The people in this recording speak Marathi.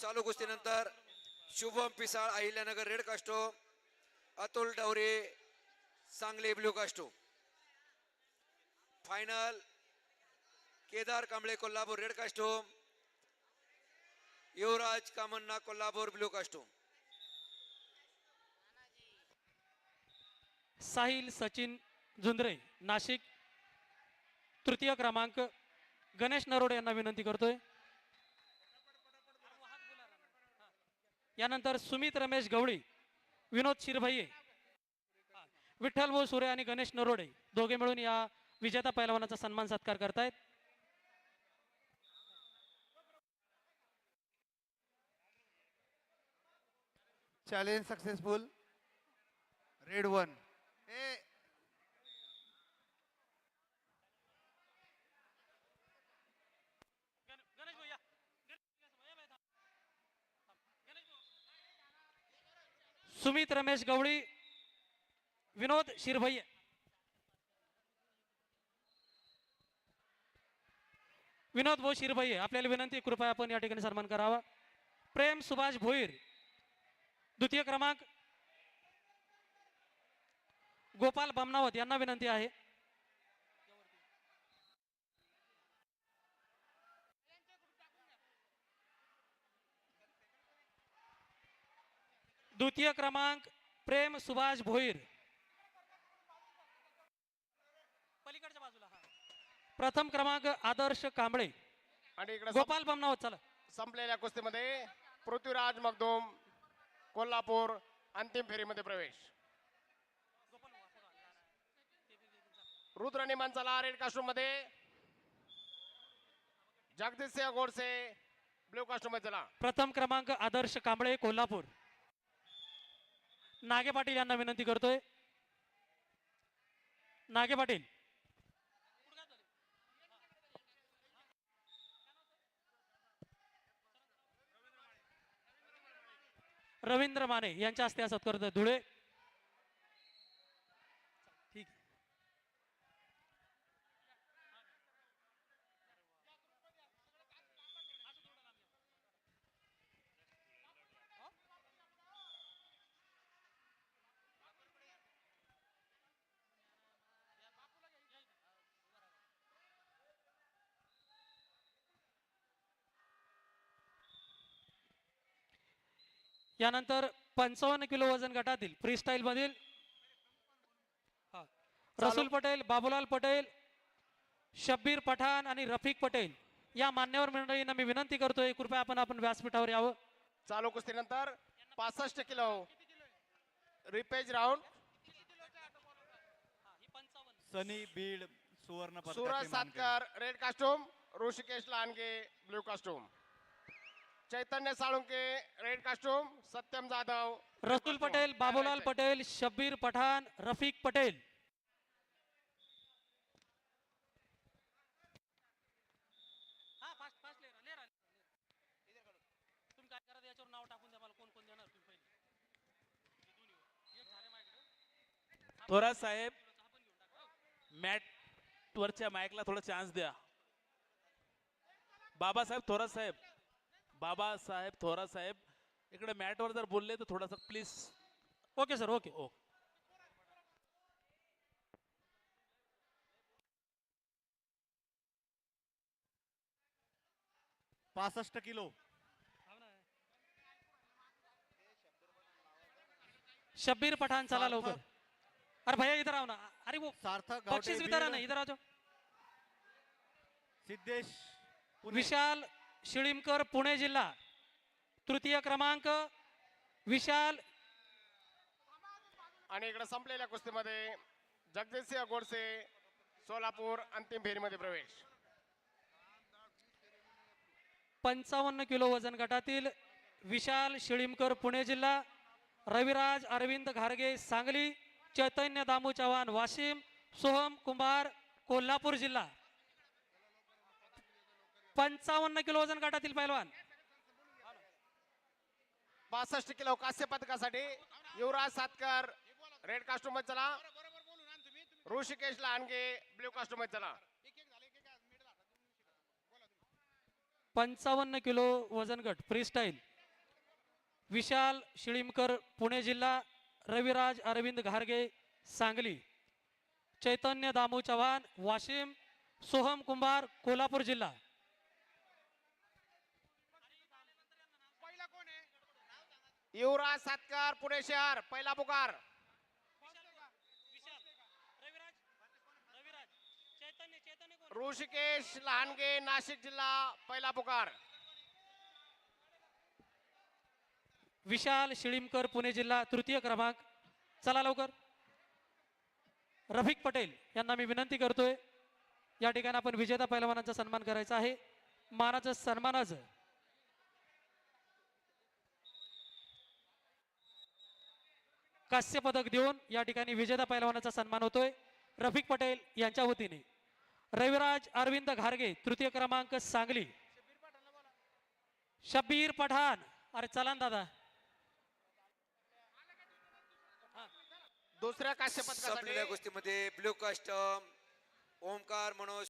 चालू कुस्तीनंतर Shubham Pisal Ahilyanagar red costume Atul Daware Sangli blue costume final Kedar Kamble Kolhapur red costume Yuvraj Kamanna Kolhapur blue costume Sahil Sachin Zundre Nashik तृतीय क्रमांक गणेश नरोडे यांना विनंती करतोय. यानंतर सुमित रमेश गवळी विनोद शिरभाई विठ्ठल भाऊ सुरे आणि गणेश नरोडे दोघे मिळून या विजेता पैलवानाचा सन्मान सत्कार करतायत. Challenge successful red one A Sumit Ramesh Gawali Vinod Shirbhay Vinod भाऊ शिरभय्य आपल्याला विनंती कृपया आपण या ठिकाणी सन्मान करावा. प्रेम सुभाष भोईर द्वितीय क्रमांक गोपाल बमनावत यांना विनंती आहे. द्वितीय क्रमांक प्रेम सुभाष भोईर. पलीकडच्या बाजूला. प्रथम क्रमांक आदर्श कांबळे. आणि इकडे गोपाल बमनावत चला. संपलेल्या कुस्तीमध्ये पृथ्वीराज मगदूम कोल्हापूर अंतिम फेरीमध्ये प्रवेश. रुद्र निमांचाला रेड कास्टूममध्ये जगदीश सिंह गोडसे ब्ल्यू कास्टूममध्ये चला. प्रथम क्रमांक आदर्श कांबळे कोल्हापूर. नागे पाटील यांना विनंती करतोय. नागे पाटील. रवींद्र माने यांच्या हस्ते असत सत्कार धुळे. यानंतर पंचावन्न किलो वजन गटातील फ्रीस्टाईल मधील हा. रसूल पटेल बाबूलाल पटेल शब्बीर पठाण आणि रफिक पटेल या मान्यवर मंडळींना मी विनंती करतोय कृपया आपण आपण व्यासपीठावर यावं चालू कुस्तीनंतर पासष्ट kilo repechage round Sunny Beed सुवर्ण Suraj. Satkar red costume Rushikesh Landge blue costume Chaitanya Salunke red costume Satyam Jadhav. Rasul Patel Babulal Patel Shabbir Pathan Rafiq Patel. तुम्ही काय करा याच्यावर नाव टाकून द्या मला कोण कोण देणार तुम्ही पहिले. थोरात साहेब मॅट वरच्या माईकला थोडा चान्स द्या. बाबासाहेब थोरात साहेब. बाबासाहेब थोरात साहेब इकडे मॅटवर जर बोलले तर थोडासा प्लीज ओके सर ओके ओ पासष्ट किलो. शब्बीर पठाण चला. लवकर. अरे भैया इधर आओ ना. अरे वो सार्थक बक्षीस गावटे वितरण इधर आ जाओ. सिद्धेश. विशाल शिळीमकर पुणे जिल्हा. तृतीय क्रमांक विशाल. आणि इकडे संपलेल्या कुस्तीमध्ये जगदीश सिंह गोडसे सोलापूर अंतिम फेरीमध्ये प्रवेश. पंचावन्न किलो वजन गटातील विशाल शिळीमकर पुणे जिल्हा. रविराज अरविंद घारगे सांगली चैतन्य दामू चव्हाण वाशिम सोहम कुंभार कोल्हापूर जिल्हा. पंचावन्न किलो वजन गटातील पैलवान. पासष्ट किलो कास्य पदकासाठी युवराज सातकर रेड कास्टूममध्ये चला. ऋषिकेश लांडगे ब्ल्यू कास्टूममध्ये चला. पंचावन्न किलो वजन गट फ्रीस्टाईल विशाल शिळीमकर पुणे जिल्हा रविराज अरविंद घारगे सांगली. चैतन्य दामू चव्हाण वाशिम सोहम कुंभार कोल्हापूर जिल्हा. युवराज सातकर पुणे शहर पहिला पुकार. ऋषिकेश लहानगे नाशिक जिल्हा पहिला पुकार. विशाल शिळीमकर पुणे जिल्हा तृतीय क्रमांक. चला लवकर. रफिक पटेल यांना मी विनंती करतोय या ठिकाणी आपण विजेता पैलवानांचा सन्मान करायचा आहे. मानाचं सन्मानाचं कांस्य पदक देऊन या ठिकाणी विजेता पैलवानाचा सन्मान होतोय. रफिक पटेल यांच्या वतीने. रविराज अरविंद घारगे तृतीय क्रमांक सांगली. शब्बीर पठाण. अरे चला ना दादा. दुसऱ्या काश्य पदकासाठी कुस्तीमध्ये ब्ल्यू कास्टम ओमकार मनोज